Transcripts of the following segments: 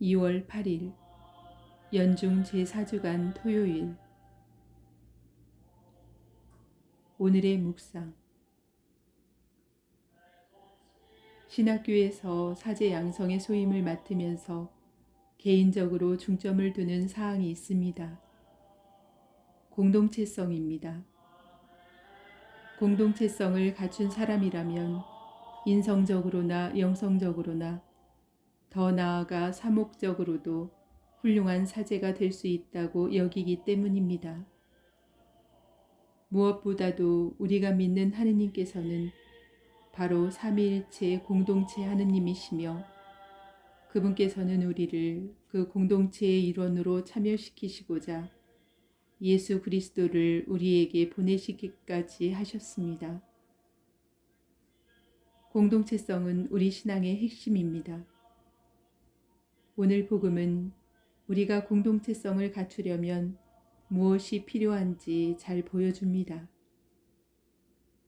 2월 8일 연중 제4주간 토요일 오늘의 묵상 신학교에서 사제 양성의 소임을 맡으면서 개인적으로 중점을 두는 사항이 있습니다. 공동체성입니다. 공동체성을 갖춘 사람이라면 인성적으로나 영성적으로나 더 나아가 사목적으로도 훌륭한 사제가 될 수 있다고 여기기 때문입니다. 무엇보다도 우리가 믿는 하느님께서는 바로 삼위일체 공동체 하느님이시며 그분께서는 우리를 그 공동체의 일원으로 참여시키시고자 예수 그리스도를 우리에게 보내시기까지 하셨습니다. 공동체성은 우리 신앙의 핵심입니다. 오늘 복음은 우리가 공동체성을 갖추려면 무엇이 필요한지 잘 보여줍니다.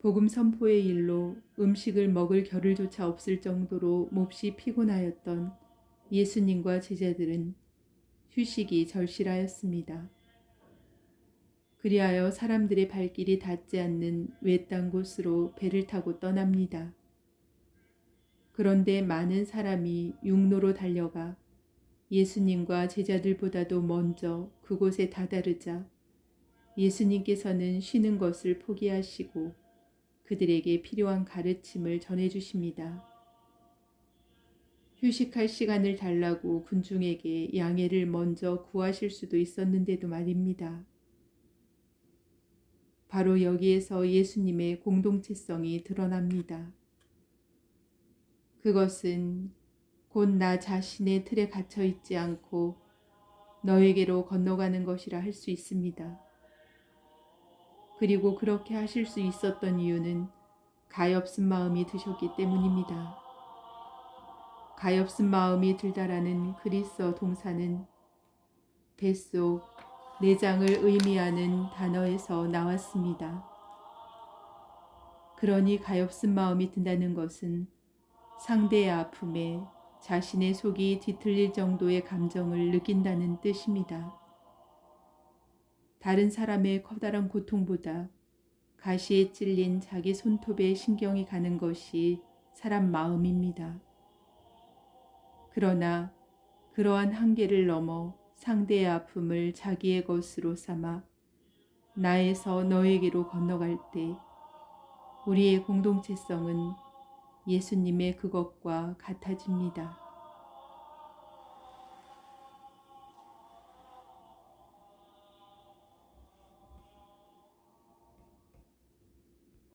복음 선포의 일로 음식을 먹을 겨를조차 없을 정도로 몹시 피곤하였던 예수님과 제자들은 휴식이 절실하였습니다. 그리하여 사람들의 발길이 닿지 않는 외딴 곳으로 배를 타고 떠납니다. 그런데 많은 사람이 육로로 달려가 예수님과 제자들보다도 먼저 그곳에 다다르자 예수님께서는 쉬는 것을 포기하시고 그들에게 필요한 가르침을 전해주십니다. 휴식할 시간을 달라고 군중에게 양해를 먼저 구하실 수도 있었는데도 말입니다. 바로 여기에서 예수님의 공동체성이 드러납니다. 그것은 곧 나 자신의 틀에 갇혀 있지 않고 너에게로 건너가는 것이라 할 수 있습니다. 그리고 그렇게 하실 수 있었던 이유는 가엾은 마음이 드셨기 때문입니다. 가엾은 마음이 들다라는 그리스어 동사는 뱃속 내장을 의미하는 단어에서 나왔습니다. 그러니 가엾은 마음이 든다는 것은 상대의 아픔에 자신의 속이 뒤틀릴 정도의 감정을 느낀다는 뜻입니다. 다른 사람의 커다란 고통보다 가시에 찔린 자기 손톱에 신경이 가는 것이 사람 마음입니다. 그러나 그러한 한계를 넘어 상대의 아픔을 자기의 것으로 삼아 나에서 너에게로 건너갈 때 우리의 공동체성은 예수님의 그것과 같아집니다.